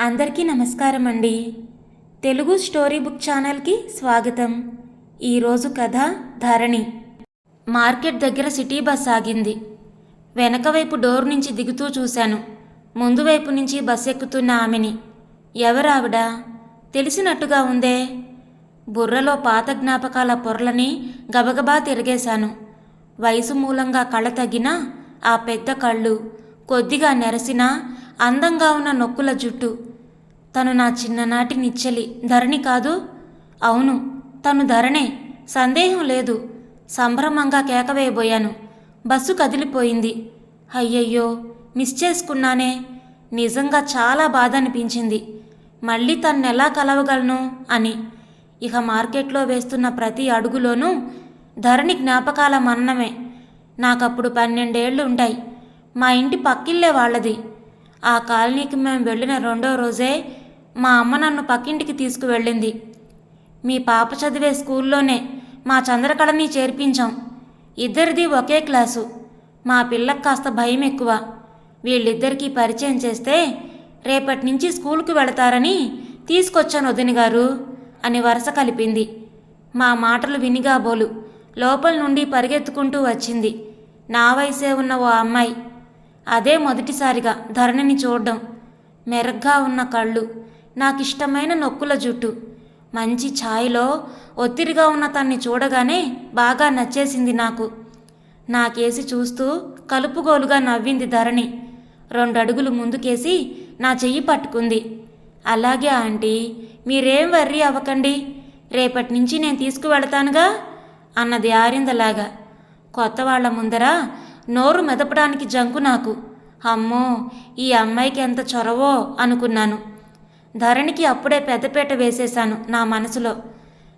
అందరికీ నమస్కారం అండి తెలుగు స్టోరీ బుక్ ఛానల్కి స్వాగతం. ఈరోజు కథ ధరణి. మార్కెట్ దగ్గర సిటీ బస్ ఆగింది. వెనక వైపు డోర్ నుంచి దిగుతూ చూశాను. ముందు వైపు నుంచి బస్ ఎక్కుతున్న ఆమెని. ఎవరావిడ? తెలిసినట్టుగా ఉందే. బుర్రలో పాత జ్ఞాపకాల పొరలని గబగబా తిరిగేశాను. వయసు మూలంగా కళ్ళ తగ్గిన ఆ పెద్ద కళ్ళు కొద్దిగా నెరసినా అందంగా ఉన్న నొక్కుల జుట్టు తను నా చిన్ననాటి నిచ్చెలి. ధరణి కాదు. అవును తను ధరణే. సందేహం లేదు. సంభ్రమంగా కేకవేయబోయాను. బస్సు కదిలిపోయింది. అయ్యయ్యో మిస్ చేసుకున్నానే. నిజంగా చాలా బాధ అనిపించింది మళ్ళీ తన్ను ఎలా కలవగలను అని. ఇక మార్కెట్లో వేస్తున్న ప్రతి అడుగులోనూ ధరణి జ్ఞాపకాల మన్నమే. నాకప్పుడు పన్నెండేళ్ళు ఉంటాయి. మా ఇంటి పక్కిల్లే వాళ్ళది. ఆ కాలనీకి మేము వెళ్ళిన రెండో రోజే మా అమ్మ నన్ను పక్కింటికి తీసుకువెళ్ళింది. మీ పాప చదివే స్కూల్లోనే మా చంద్రకళని చేర్పించాం. ఇద్దరిది ఒకే క్లాసు. మా పిల్లకు కాస్త భయం ఎక్కువ. వీళ్ళిద్దరికీ పరిచయం చేస్తే రేపటి నుంచి స్కూల్కి వెళతారని తీసుకొచ్చాను వదిన గారు అని వరుస కలిపింది. మా మాటలు వినిగాబోలు లోపల నుండి పరిగెత్తుకుంటూ వచ్చింది. నా వయసే ఉన్న ఓ అమ్మాయి. అదే మొదటిసారిగా ధరణిని చూడడం. మెరగ్గా ఉన్న కళ్ళు. నాకిష్టమైన నొక్కుల జుట్టు. మంచి ఛాయ్లో ఒత్తిడిగా ఉన్న తన్ని చూడగానే బాగా నచ్చేసింది నాకు. నాకేసి చూస్తూ కలుపుగోలుగా నవ్వింది ధరణి. రెండు అడుగులు ముందుకేసి నా చెయ్యి పట్టుకుంది. అలాగే ఆంటీ మీరేం వర్రీ అవ్వకండి. రేపటి నుంచి నేను తీసుకువెళతానుగా? అన్నది ఆరిందలాగా. కొత్త వాళ్ళ ముందర నోరు మెదపడానికి జంకు నాకు. అమ్మో ఈ అమ్మాయికి ఎంత చొరవో అనుకున్నాను. ధరణికి అప్పుడే పెద్దపేట వేసేశాను నా మనసులో.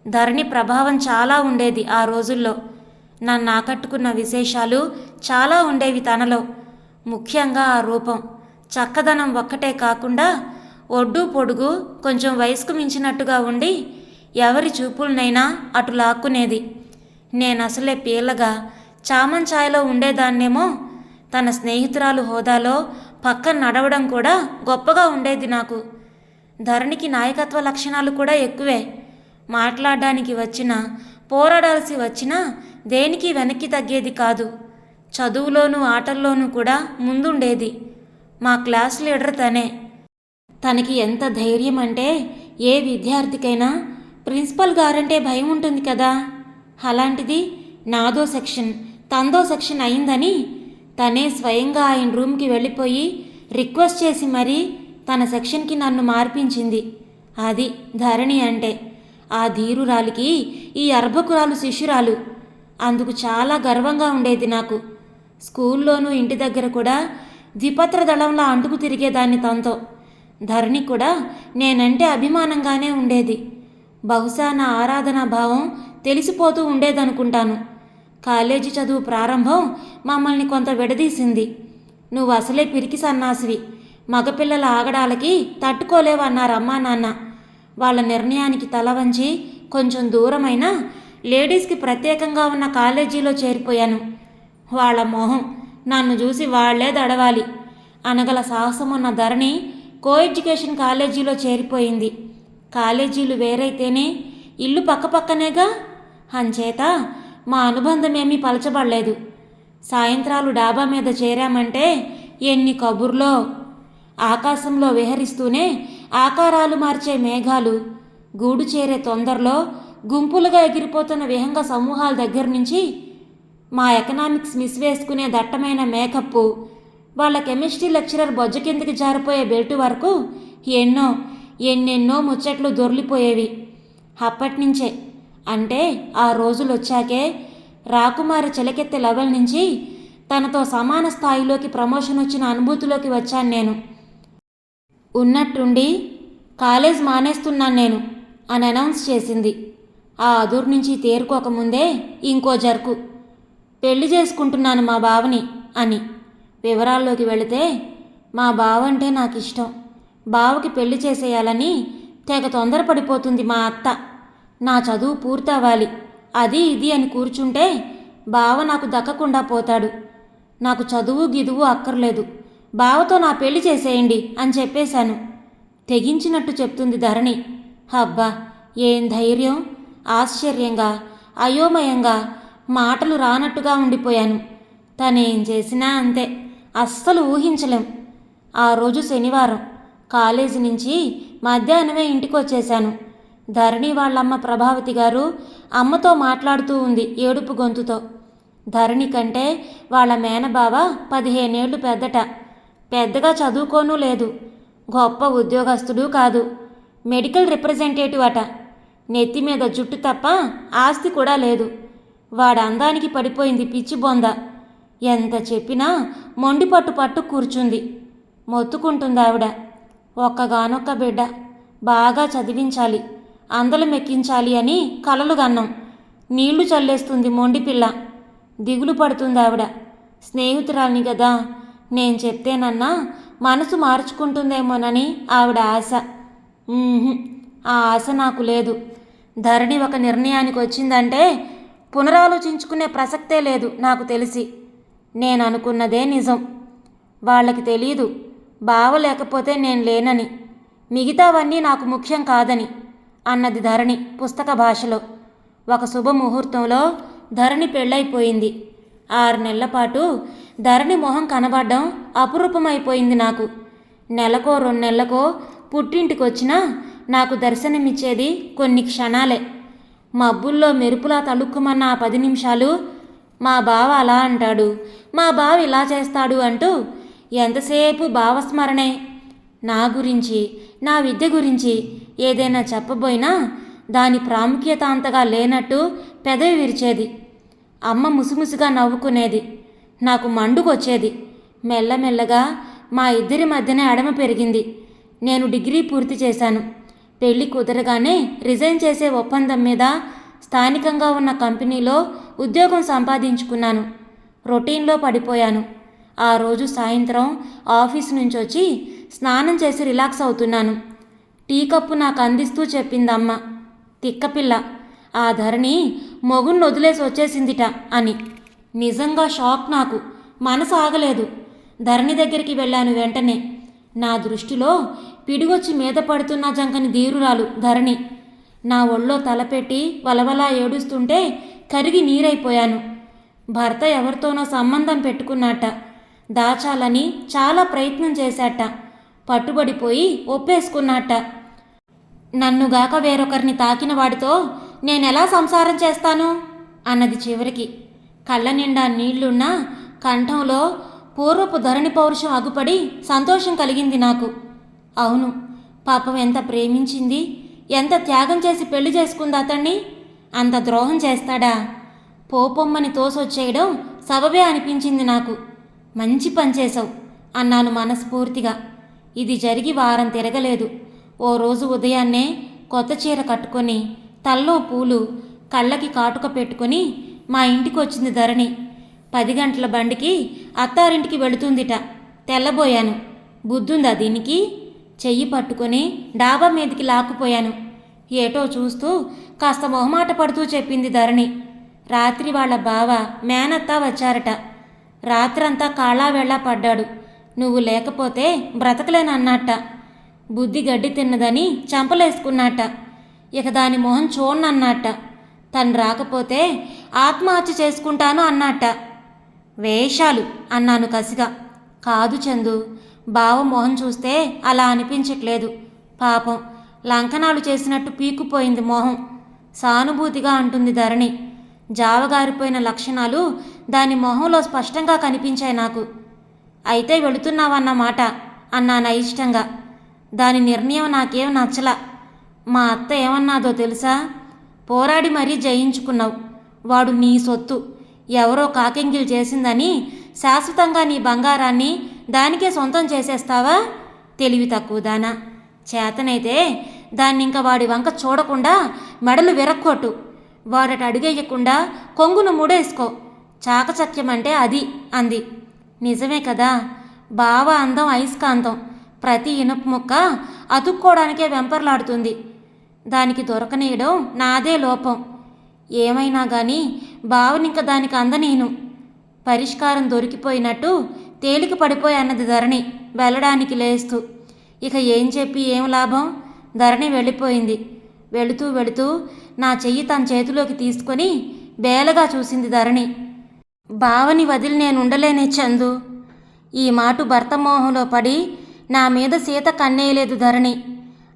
ధరణి ప్రభావం చాలా ఉండేది ఆ రోజుల్లో. నన్ను ఆకట్టుకున్న విశేషాలు చాలా ఉండేవి తనలో. ముఖ్యంగా ఆ రూపం. చక్కదనం ఒక్కటే కాకుండా ఒడ్డు పొడుగు కొంచెం వయసుకు మించినట్టుగా ఉండి ఎవరి చూపులనైనా అటు లాక్కునేది. నేనసలే పీలగా చామంచాయలో ఉండేదాన్నేమో తన స్నేహితురాలు హోదాలో పక్కన నడవడం కూడా గొప్పగా ఉండేది నాకు. ధరణికి నాయకత్వ లక్షణాలు కూడా ఎక్కువే. మాట్లాడడానికి వచ్చినా పోరాడాల్సి వచ్చినా దేనికి వెనక్కి తగ్గేది కాదు. చదువులోనూ ఆటల్లోనూ కూడా ముందుండేది. మా క్లాస్ లీడర్ తనే. తనకి ఎంత ధైర్యం అంటే ఏ విద్యార్థికైనా ప్రిన్సిపల్ గారంటే భయం ఉంటుంది కదా. అలాంటిది నాదో సెక్షన్ తందో సెక్షన్ అయిందని తనే స్వయంగా ఆయన రూమ్కి వెళ్ళిపోయి రిక్వెస్ట్ చేసి మరీ తన సెక్షన్కి నన్ను మార్పించింది. అది ధరణి అంటే. ఆ ధీరురాలికి ఈ అర్భకురాలు శిష్యురాలు. అందుకు చాలా గర్వంగా ఉండేది నాకు. స్కూల్లోనూ ఇంటి దగ్గర కూడా ద్విపత్ర దళంలా అంటుకు తిరిగేదాన్ని తనతో. ధరణి కూడా నేనంటే అభిమానంగానే ఉండేది. బహుశా నా ఆరాధనా భావం తెలిసిపోతూ ఉండేదనుకుంటాను. కాలేజీ చదువు ప్రారంభం మమ్మల్ని కొంత విడదీసింది. నువ్వు అసలే పిరికి సన్నాసివి. మగపిల్లల ఆగడాలకి తట్టుకోలేవన్నారమ్మా నాన్న. వాళ్ళ నిర్ణయానికి తల వంచి కొంచెం దూరమైన లేడీస్కి ప్రత్యేకంగా ఉన్న కాలేజీలో చేరిపోయాను. వాళ్ళ మొహం నన్ను చూసి వాళ్ళే దడవాలి. అనగల సాహసమున్న ధరణి కో ఎడ్యుకేషన్ కాలేజీలో చేరిపోయింది. కాలేజీలు వేరైతేనే ఇల్లు పక్కపక్కనేగా? అంచేత మా అనుబంధమేమీ పలచబడలేదు. సాయంత్రాలు డాబా మీద చేరామంటే ఎన్ని కబుర్లో ఆకాశంలో విహరిస్తూనే ఆకారాలు మార్చే మేఘాలు గూడు చేరే తొందరలో గుంపులుగా ఎగిరిపోతున్న విహంగ సమూహాల దగ్గర నుంచి మా ఎకనామిక్స్ మిస్ వేసుకునే దట్టమైన మేకప్పు వాళ్ళ కెమిస్ట్రీ లెక్చరర్ బొజ్జ కిందకి జారిపోయే బెల్టు వరకు ఎన్నో ఎన్నెన్నో ముచ్చట్లు దొర్లిపోయేవి. అప్పటినుంచే అంటే ఆ రోజులు వచ్చాకే రాకుమారి చెలకెత్తే లెవెల్ నుంచి తనతో సమాన స్థాయిలోకి ప్రమోషన్ వచ్చిన అనుభూతిలోకి వచ్చాను నేను. ఉన్నట్టుండి కాలేజ్ మానేస్తున్నాను నేను అని అనౌన్స్ చేసింది. ఆ అదురు నుంచి తేరుకోకముందే ఇంకో జర్కు. పెళ్ళి చేసుకుంటున్నాను మా బావని అని వివరాల్లోకి వెళితే మా బావ అంటే నాకు ఇష్టం బావకి పెళ్ళి చేసేయాలని తెగ తొందరపడిపోతుంది మా అత్త. నా చదువు పూర్తవ్వాలి. అది ఇది అని కూర్చుంటే బావ నాకు దక్కకుండా పోతాడు. నాకు చదువు గిదువు అక్కర్లేదు. బావతో నా పెళ్ళి చేసేయండి అని చెప్పేశాను. తెగించినట్టు చెప్తుంది ధరణి. అబ్బా ఏం ధైర్యం? ఆశ్చర్యంగా అయోమయంగా మాటలు రానట్టుగా ఉండిపోయాను. తనేం చేసినా అంతే అస్సలు ఊహించలేం. ఆ రోజు శనివారం కాలేజీ నుంచి మధ్యాహ్నమే ఇంటికి వచ్చేశాను ధరణి వాళ్ళమ్మ ప్రభావతి గారు అమ్మతో మాట్లాడుతూ ఉంది ఏడుపు గొంతుతో. ధరణి కంటే వాళ్ళ మేనబావ పదిహేనేళ్ళు పెద్దట. పెద్దగా చదువుకోనూ లేదు. గొప్ప ఉద్యోగస్తుడు కాదు. మెడికల్ రిప్రజెంటేటివ్ అట. నెత్తి మీద జుట్టు తప్ప ఆస్తి కూడా లేదు. వాడ అందానికి పడిపోయింది పిచ్చి బొంద. ఎంత చెప్పినా మొండి పట్టు పట్టు కూర్చుంది. మొత్తుకుంటుంది ఆవిడ. ఒక్కగానొక్క బిడ్డ. బాగా చదివించాలి. అందలం ఎక్కించాలి అని కలలు గన్నాం. నీళ్ళు చల్లేస్తుంది మొండి పిల్ల. దిగులు పడుతుంది ఆవిడ. స్నేహితురాలిని కదా నేను చెప్తేనన్నా మనసు మార్చుకుంటుందేమోనని ఆవిడ ఆశ. ఆ ఆశ నాకు లేదు. ధరణి ఒక నిర్ణయానికి వచ్చిందంటే పునరాలోచించుకునే ప్రసక్తే లేదు నాకు తెలిసి. నేను అనుకున్నదే నిజం. వాళ్ళకి తెలీదు బావ లేకపోతే నేను లేనని. మిగతావన్నీ నాకు ముఖ్యం కాదని అన్నది ధరణి పుస్తక భాషలో. ఒక శుభముహూర్తంలో ధరణి పెళ్ళైపోయింది. ఆరు నెలల పాటు ధరణి మొహం కనబడడం అపురూపమైపోయింది నాకు. నెలకో రెండు నెలలకో పుట్టింటికొచ్చినా నాకు దర్శనమిచ్చేది కొన్ని క్షణాలే. మబ్బుల్లో మెరుపులా తళుక్కుమన్న ఆ పది నిమిషాలు మా బావ అలా అంటాడు. మా బావ ఇలా చేస్తాడు అంటూ ఎంతసేపు భావస్మరణే. నా గురించి నా విద్య గురించి ఏదైనా చెప్పబోయినా దాని ప్రాముఖ్యత అంతగా లేనట్టు పెదవి విరిచేది. అమ్మ ముసుముసుగా నవ్వుకునేది. నాకు మండుకొచ్చేది. మెల్లమెల్లగా మా ఇద్దరి మధ్యనే అడమ పెరిగింది. నేను డిగ్రీ పూర్తి చేశాను. పెళ్ళి కుదరగానే రిజైన్ చేసే ఒప్పందం మీద స్థానికంగా ఉన్న కంపెనీలో ఉద్యోగం సంపాదించుకున్నాను. రొటీన్లో పడిపోయాను. ఆ రోజు సాయంత్రం ఆఫీస్ నుంచి వచ్చి స్నానం చేసి రిలాక్స్ అవుతున్నాను. టీ కప్పు నాకు అందిస్తూ చెప్పిందమ్మ. తిక్కపిల్ల. ఆ ధరణి మొగుణ్ణి వదిలేసి వచ్చేసిందిట అని. నిజంగా షాక్ నాకు. మనసు ఆగలేదు. ధరణి దగ్గరికి వెళ్ళాను వెంటనే. నా దృష్టిలో పిడిగొచ్చి మీద పడుతున్న జంకని ధీరురాలు ధరణి. నా ఒళ్ళో తలపెట్టి వలవలా ఏడుస్తుంటే కరిగి నీరైపోయాను. భర్త ఎవరితోనో సంబంధం పెట్టుకున్నట్ట దాచాలని చాలా ప్రయత్నం చేశాట. పట్టుబడిపోయి ఒప్పేసుకున్నట్ట నన్నుగాక వేరొకరిని తాకిన వాడితో నేనెలా సంసారం చేస్తాను? అన్నది చివరికి. కళ్ళ నిండా నీళ్ళున్నా కంఠంలో పూర్వపు ధరణి పౌరుషం అగుపడి సంతోషం కలిగింది నాకు. అవును పాపం ఎంత ప్రేమించింది ఎంత త్యాగం చేసి పెళ్ళి చేసుకుంది అతన్ని? అంత ద్రోహం చేస్తాడా? పోపొమ్మని తోసొచ్చేయడం సబబే అనిపించింది నాకు. మంచి పని చేసావు అన్నాను మనస్ఫూర్తిగా. ఇది జరిగి వారం తిరగలేదు. ఓ రోజు ఉదయాన్నే కొత్త చీర కట్టుకొని తల్లో పూలు కళ్ళకి కాటుక పెట్టుకొని మా ఇంటికి వచ్చింది ధరణి. పది గంటల బండికి అత్తారింటికి వెళుతుందిట. తెల్లబోయాను. బుద్ధుందా దీనికి? చెయ్యి పట్టుకొని డాబా మీదకి లాక్కుపోయాను. ఏటో చూస్తూ కాస్త మొహమాట పడుతూ చెప్పింది ధరణి. రాత్రి వాళ్ళ బావ మేనత్తా వచ్చారట. రాత్రంతా కాళా వెళ్ళా పడ్డాడు. నువ్వు లేకపోతే బ్రతకలేనన్నట్ట బుద్ధి గడ్డి తిన్నదని చంపలేసుకున్నట్ట ఇక దాని మొహం చూడనన్నట్ట తను రాకపోతే ఆత్మహత్య చేసుకుంటాను అన్నట్ట. వేషాలు అన్నాను కసిగా. కాదు చందు బావ మొహం చూస్తే అలా అనిపించట్లేదు. పాపం లంకనాలు చేసినట్టు పీకుపోయింది మొహం. సానుభూతిగా అంటుంది ధరణి. జావగారిపోయిన లక్షణాలు దాని మొహంలో స్పష్టంగా కనిపించాయి నాకు. అయితే వెళుతున్నావన్నమాట అన్నాను అయిష్టంగా దాని నిర్ణయం నాకేం నచ్చలా. మా అత్త ఏమన్నాదో తెలుసా? పోరాడి మరీ జయించుకున్నావు. వాడు నీ సొత్తు. ఎవరో కాకింగిల్ చేసిందని శాశ్వతంగా నీ బంగారాన్ని దానికే సొంతం చేసేస్తావా? తెలివి తక్కువ దానా. చేతనైతే దాన్ని ఇంకా వాడి వంక చూడకుండా మెడలు విరక్కొట్టు. వాడట అడుగేయకుండా కొంగును మూడేసుకో. చాకచక్యం అంటే అది అంది. నిజమే కదా. బావ అందం అయస్కాంతం. ప్రతి ఇనుప ముక్క అతుక్కోవడానికే వెంపర్లాడుతుంది. దానికి దొరకనీయడం నాదే లోపం. ఏమైనా కానీ భావనింక దానికి అందనేను. పరిష్కారం దొరికిపోయినట్టు తేలిక పడిపోయి అన్నది ధరణి వెళ్ళడానికి లేస్తూ. ఇక ఏం చెప్పి ఏం లాభం? ధరణి వెళ్ళిపోయింది. వెళుతూ వెళుతూ నా చెయ్యి తన చేతిలోకి తీసుకొని బేలగా చూసింది ధరణి. భావని వదిలి నేను ఉండలేనే చందు. ఈ మాటు భర్త మోహంలో పడి నా మీద సీత కన్నేయలేదు ధరణి.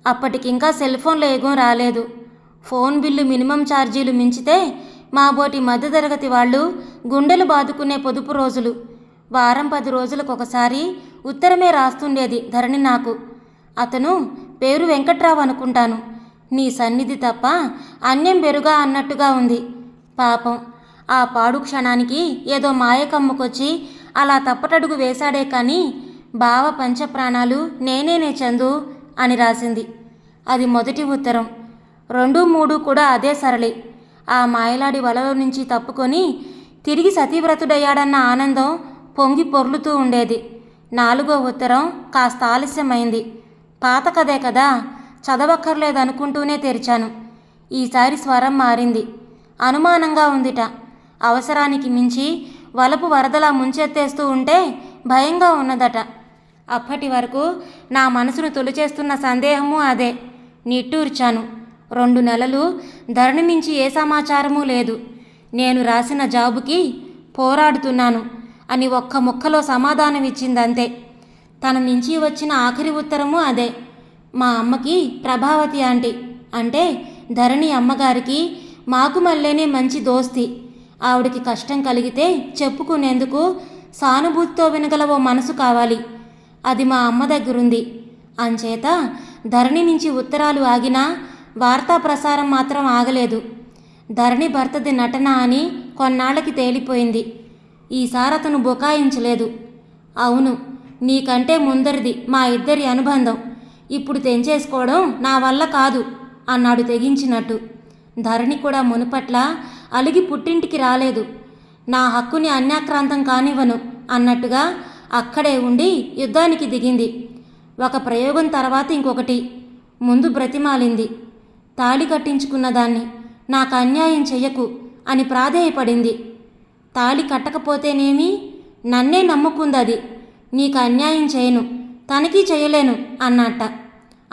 అప్పటికింకా సెల్ ఫోన్లో ఏగం రాలేదు. ఫోన్ బిల్లు మినిమం ఛార్జీలు మించితే మాబోటి మధ్యతరగతి వాళ్ళు గుండెలు బాదుకునే పొదుపు రోజులు. వారం పది రోజులకు ఒకసారి ఉత్తరమే రాస్తుండేది ధరణి నాకు. అతను పేరు వెంకట్రావు అనుకుంటాను. నీ సన్నిధి తప్ప అన్యం బెరుగా అన్నట్టుగా ఉంది. పాపం. ఆ పాడు క్షణానికి ఏదో మాయకమ్ముకొచ్చి అలా తప్పటడుగు వేశాడే కానీ బావ పంచప్రాణాలు నేనేనే చందు అని రాసింది. అది మొదటి ఉత్తరం. రెండు మూడు కూడా అదే సరళి. ఆ మాయలాడి వలలో నుంచి తప్పుకొని తిరిగి సతీవ్రతుడయ్యాడన్న ఆనందం పొంగి పొర్లుతూ ఉండేది. నాలుగో ఉత్తరం కాస్త ఆలస్యమైంది. పాత కదే కదా చదవక్కర్లేదనుకుంటూనే తెరిచాను. ఈసారి స్వరం మారింది. అనుమానంగా ఉందిట. అవసరానికి మించి వలపు వరదలా ముంచెత్తేస్తూ ఉంటే భయంగా ఉన్నదట. అప్పటి వరకు నా మనసును తొలిచేస్తున్న సందేహము అదే. నిట్టూర్చాను. రెండు నెలలు ధరణి నుంచి ఏ సమాచారమూ లేదు. నేను రాసిన జాబుకి పోరాడుతున్నాను అని ఒక్క ముక్కలో సమాధానం ఇచ్చిందంతే. తన నుంచి వచ్చిన ఆఖరి ఉత్తరము అదే. మా అమ్మకి ప్రభావతి ఆంటీ అంటే ధరణి అమ్మగారికి మాకు మళ్ళీనే మంచి దోస్తి. ఆవిడకి కష్టం కలిగితే చెప్పుకునేందుకు సానుభూతితో వినగల ఓ మనసు కావాలి. అది మా అమ్మ దగ్గరుంది. అంచేత ధరణి నుంచి ఉత్తరాలు ఆగినా వార్తా ప్రసారం మాత్రం ఆగలేదు. ధరణి భర్తది నటన అని కొన్నాళ్ళకి తేలిపోయింది. ఈసారి అతను బుకాయించలేదు. అవును నీకంటే ముందరిది మా ఇద్దరి అనుబంధం. ఇప్పుడు తెంచేసుకోవడం నా వల్ల కాదు అన్నాడు తెగించినట్టు. ధరణి కూడా మునుపట్ల అలిగి పుట్టింటికి రాలేదు. నా హక్కుని అన్యాక్రాంతం కానివ్వను అన్నట్టుగా అక్కడే ఉండి యుద్ధానికి దిగింది. ఒక ప్రయోగం తర్వాత ఇంకొకటి. ముందు బ్రతిమాలింది. తాళి కట్టించుకున్న దాన్ని నాకు అన్యాయం చెయ్యకు అని ప్రాధేయపడింది. తాళి కట్టకపోతేనేమి? నన్నే నమ్ముకుందది. నీకు అన్యాయం చేయను తనకి చేయలేను అన్నట్ట.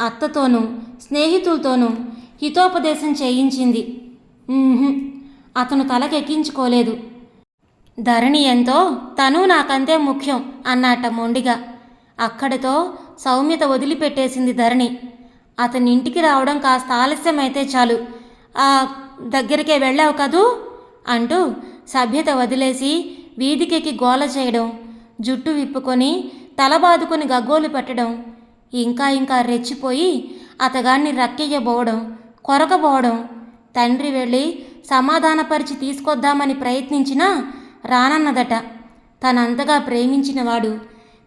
అత్తతోనూ స్నేహితులతోనూ హితోపదేశం చేయించింది. అతను తలకెక్కించుకోలేదు. ధరణి ఎంతో తను నాకంతే ముఖ్యం అన్నట్ట మొండిగా. అక్కడితో సౌమ్యత వదిలిపెట్టేసింది ధరణి. అతని ఇంటికి రావడం కాస్త ఆలస్యమైతే చాలు. ఆ దగ్గరికే వెళ్ళావు కదూ? అంటూ సభ్యత వదిలేసి వీధికెక్కి గోల చేయడం జుట్టు విప్పుకొని తల బాదుకొని గగ్గోలు పెట్టడం ఇంకా ఇంకా రెచ్చిపోయి అతగాన్ని రక్కెయ్యబోవడం కొరకబోవడం తండ్రి వెళ్ళి సమాధానపరిచి తీసుకొద్దామని ప్రయత్నించినా రానన్నదట. తనంతగా ప్రేమించినవాడు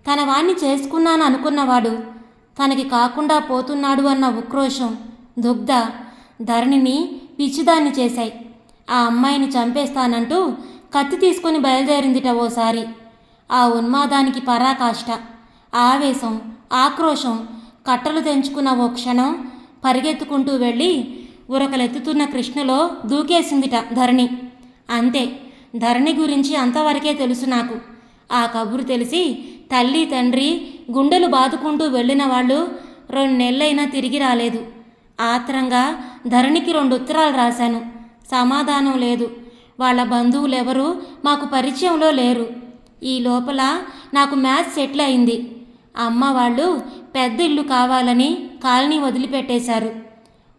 తన వాణ్ణి చేసుకున్నాను అనుకున్నవాడు తనకి కాకుండా పోతున్నాడు అన్న ఉక్రోషం దుగ్ధ ధరణిని పిచ్చిదాన్ని చేశాయి. ఆ అమ్మాయిని చంపేస్తానంటూ కత్తి తీసుకొని బయలుదేరిందిట ఓసారి. ఆ ఉన్మాదానికి పరాకాష్ట ఆవేశం ఆక్రోశం కట్టలు తెంచుకున్న ఓ క్షణం పరిగెత్తుకుంటూ వెళ్ళి ఉరకలెత్తుతున్న కృష్ణలో దూకేసిందిట ధరణి. అంతే ధరణి గురించి అంతవరకే తెలుసు నాకు. ఆ కబురు తెలిసి తల్లి తండ్రి గుండెలు బాదుకుంటూ వెళ్ళిన వాళ్ళు రెండు నెలలైనా తిరిగి రాలేదు. ఆత్రంగా ధరణికి రెండు ఉత్తరాలు రాశాను. సమాధానం లేదు. వాళ్ళ బంధువులెవరూ మాకు పరిచయంలో లేరు. ఈ లోపల నాకు మ్యాచ్ సెటిల్ అయింది. అమ్మ వాళ్ళు పెద్ద ఇల్లు కావాలని కాలనీ వదిలిపెట్టేశారు.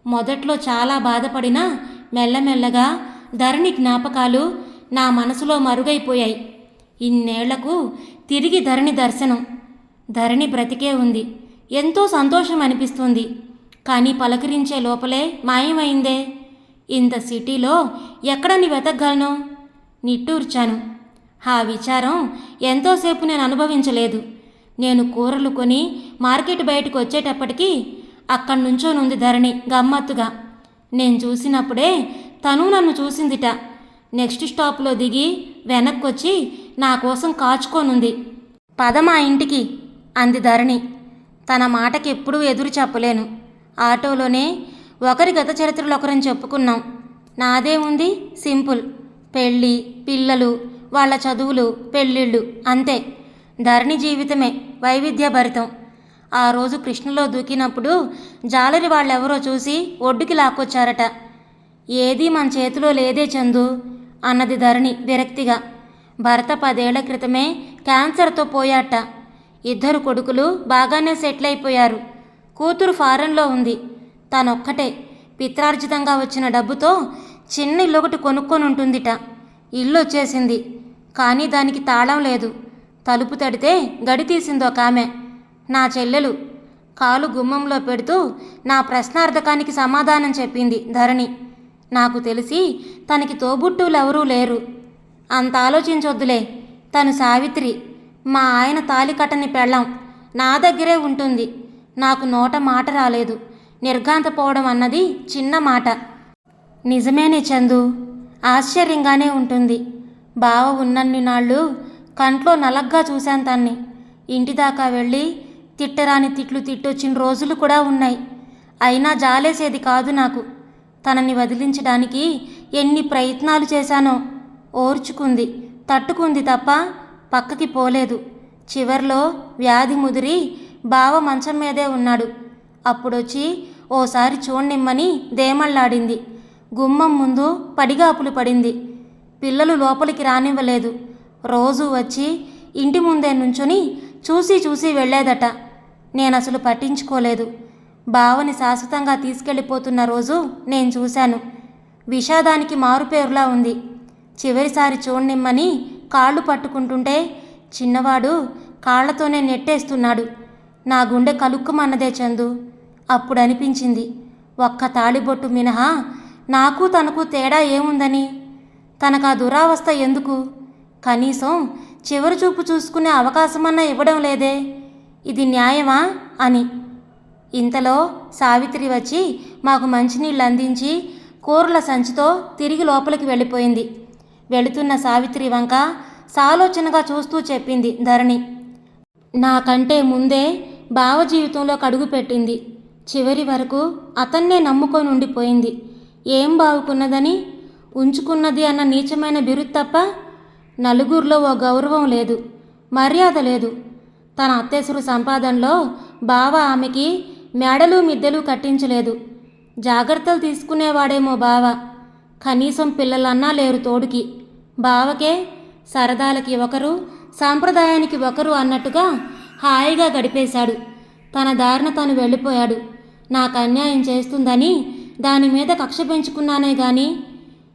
మొదట్లో చాలా బాధపడినా మెల్లమెల్లగా ధరణి జ్ఞాపకాలు నా మనసులో మరుగైపోయాయి. ఇన్నేళ్ళకు తిరిగి ధరణి దర్శనం. ధరణి బ్రతికే ఉంది. ఎంతో సంతోషం అనిపిస్తుంది కానీ పలకరించే లోపలే మాయమైందే. ఇంత సిటీలో ఎక్కడని వెతకగలను? నిట్టూర్చాను. ఆ విచారం ఎంతోసేపు నేను అనుభవించలేదు. నేను కూరలు కొని మార్కెట్ బయటకు వచ్చేటప్పటికి అక్కడి నుంచోనుంది ధరణి గమ్మత్తుగా. నేను చూసినప్పుడే తను నన్ను చూసిందిట. నెక్స్ట్ స్టాప్లో దిగి వెనక్కొచ్చి నా కోసం కాచుకోనుంది. పద మా ఇంటికి అంది ధరణి. తన మాటకి ఎప్పుడూ ఎదురు చెప్పలేను. ఆటోలోనే ఒకరి గత చరిత్రలు ఒకరని చెప్పుకున్నాం. నాదే ఉంది సింపుల్. పెళ్ళి పిల్లలు వాళ్ళ చదువులు పెళ్ళిళ్ళు అంతే. ధరణి జీవితమే వైవిధ్యభరితం. ఆ రోజు కృష్ణలో దూకినప్పుడు జాలరి వాళ్ళెవరో చూసి ఒడ్డుకి లాక్కొచ్చారట. ఏదీ మన చేతిలో లేదే చందు అన్నది ధరణి విరక్తిగా. భర్త పదేళ్ళ క్రితమే క్యాన్సర్తో పోయాట. ఇద్దరు కొడుకులు బాగానే సెటిల్ అయిపోయారు కూతురు ఫారెన్లో ఉంది. తనొక్కటే. పిత్రార్జితంగా వచ్చిన డబ్బుతో చిన్న ఇల్లు ఒకటి కొనుక్కొని ఉంటుందిట ఇల్లు వచ్చేసింది కానీ దానికి తాళం లేదు. తలుపు తడితే గడి తీసింది ఒక ఆమె. నా చెల్లెలు. కాలు గుమ్మంలో పెడుతూ నా ప్రశ్నార్థకానికి సమాధానం చెప్పింది ధరణి. నాకు తెలిసి తనకి తోబుట్టువులు ఎవరూ లేరు. అంత ఆలోచించొద్దులే. తను సావిత్రి మా ఆయన తాలి కట్టని పెళ్ళాం నా దగ్గరే ఉంటుంది. నాకు నోట మాట రాలేదు. నిర్ఘాంతపోవడం అన్నది చిన్న మాట. నిజమేనే చందు? ఆశ్చర్యంగానే ఉంటుంది. బావ ఉన్నన్ని నాళ్ళు కంట్లో నలగ్గా చూశాను తన్ని. ఇంటి దాకా వెళ్ళి తిట్టరాని తిట్లు తిట్టొచ్చిన రోజులు కూడా ఉన్నాయి. అయినా జాలేసేది కాదు నాకు. తనని వదిలించడానికి ఎన్ని ప్రయత్నాలు చేశానో. ఓర్చుకుంది. తట్టుకుంది తప్ప పక్కకి పోలేదు. చివర్లో వ్యాధి ముదిరి బావ మంచం మీదే ఉన్నాడు. అప్పుడొచ్చి ఓసారి చూడనిమ్మని దేమళ్ళాడింది గుమ్మం ముందు పడిగాపులు పడింది. పిల్లలు లోపలికి రానివ్వలేదు. రోజు వచ్చి ఇంటి ముందే నుంచుని చూసి చూసి వెళ్ళేదట. నేను అసలు పట్టించుకోలేదు. బావని శాశ్వతంగా తీసుకెళ్ళిపోతున్న రోజు నేను చూశాను. విషాదానికి మారుపేరులా ఉంది. చివరిసారి చూడనిమ్మని కాళ్ళు పట్టుకుంటుంటే చిన్నవాడు కాళ్ళతోనే నెట్టేస్తున్నాడు. నా గుండె కలుక్కుమన్నదే చందు. అప్పుడు అనిపించింది ఒక్క తాళిబొట్టు మినహా నాకు తనకు తేడా ఏముందని? తనకు ఆ దురావస్థ ఎందుకు? కనీసం చివరి చూపు చూసుకునే అవకాశమన్నా ఇవ్వడం లేదే. ఇది న్యాయమా అని. ఇంతలో సావిత్రి వచ్చి మాకు మంచినీళ్ళు అందించి కూరల సంచితో తిరిగి లోపలికి వెళ్ళిపోయింది. వెళుతున్న సావిత్రి వంక సాలోచనగా చూస్తూ చెప్పింది ధరణి నాకంటే ముందే భావజీవితంలో కడుగు పెట్టింది. చివరి వరకు అతన్నే నమ్ముకొని ఉండిపోయింది. ఏం బావుకున్నదని ఉంచుకున్నది అన్న నీచమైన బిరుదు తప్ప నలుగురిలో ఓ గౌరవం లేదు మర్యాద లేదు. తన అత్తేసురు సంపాదనలో బావ ఆమెకి మేడలు మిద్దెలు కట్టించలేదు. జాగ్రత్తలు తీసుకునేవాడేమో బావ. కనీసం పిల్లలన్నా లేరు తోడుకి. బావకే సరదాలకి ఒకరు సాంప్రదాయానికి ఒకరు అన్నట్టుగా హాయిగా గడిపేశాడు. తన దారిన తను వెళ్ళిపోయాడు. నాకు అన్యాయం చేస్తుందని దాని మీద కక్ష పెంచుకున్నానే గాని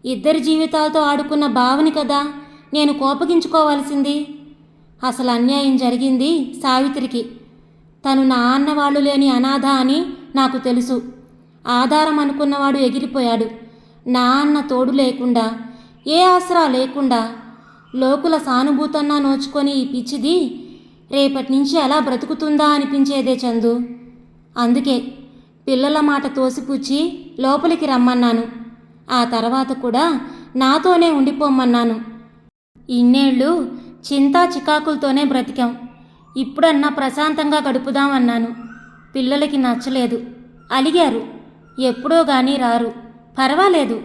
ఇద్దరి జీవితాలతో ఆడుకున్న బావని కదా నేను కోపగించుకోవాల్సింది? అసలు అన్యాయం జరిగింది సావిత్రికి. తను నా అన్నవాళ్ళు లేని అనాథ అని నాకు తెలుసు. ఆధారం అనుకున్నవాడు ఎగిరిపోయాడు. నా అన్న తోడు లేకుండా ఏ ఆసరా లేకుండా లోకుల సానుభూతన్నా నోచుకొని ఈ పిచ్చిది రేపటి నుంచి ఎలా బ్రతుకుతుందా అనిపించేదే చందు. అందుకే పిల్లల మాట తోసిపుచ్చి లోపలికి రమ్మన్నాను. ఆ తర్వాత కూడా నాతోనే ఉండిపోమన్నాను. ఇన్నేళ్ళు చింతా చికాకులతోనే బ్రతికాం. ఇప్పుడన్నా ప్రశాంతంగా గడుపుదామన్నాను. పిల్లలకి నచ్చలేదు. అలిగారు. ఎప్పుడో కానీ రారు. పర్వాలేదు.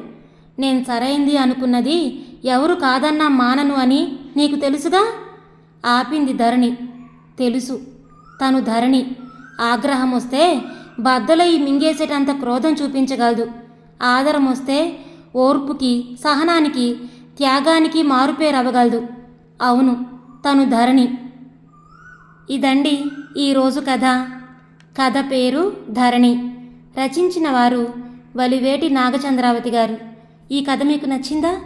నేను సరైంది అనుకున్నది ఎవరు కాదన్నా మానను అని నీకు తెలుసుగా? ఆపింది ధరణి. తెలుసు. తను ధరణి. ఆగ్రహం వస్తే బద్దలై మింగేసేటంత క్రోధం చూపించగలదు. ఆదరం వస్తే ఓర్పుకి సహనానికి త్యాగానికి మారుపేరవ్వగలదు. అవును తను ధరణి. ఇదండి ఈరోజు కథ. కథ పేరు ధరణి. రచించిన వారు వలివేటి నాగచంద్రావతి గారు. ఈ కథ మీకు నచ్చిందా?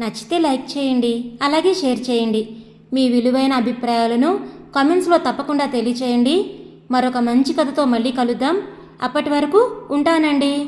నచ్చితే లైక్ చేయండి అలాగే షేర్ చేయండి. మీ విలువైన అభిప్రాయాలను కామెంట్స్లో తప్పకుండా తెలియచేయండి. మరొక మంచి కథతో మళ్ళీ కలుద్దాం. అప్పటి వరకు ఉంటానండి.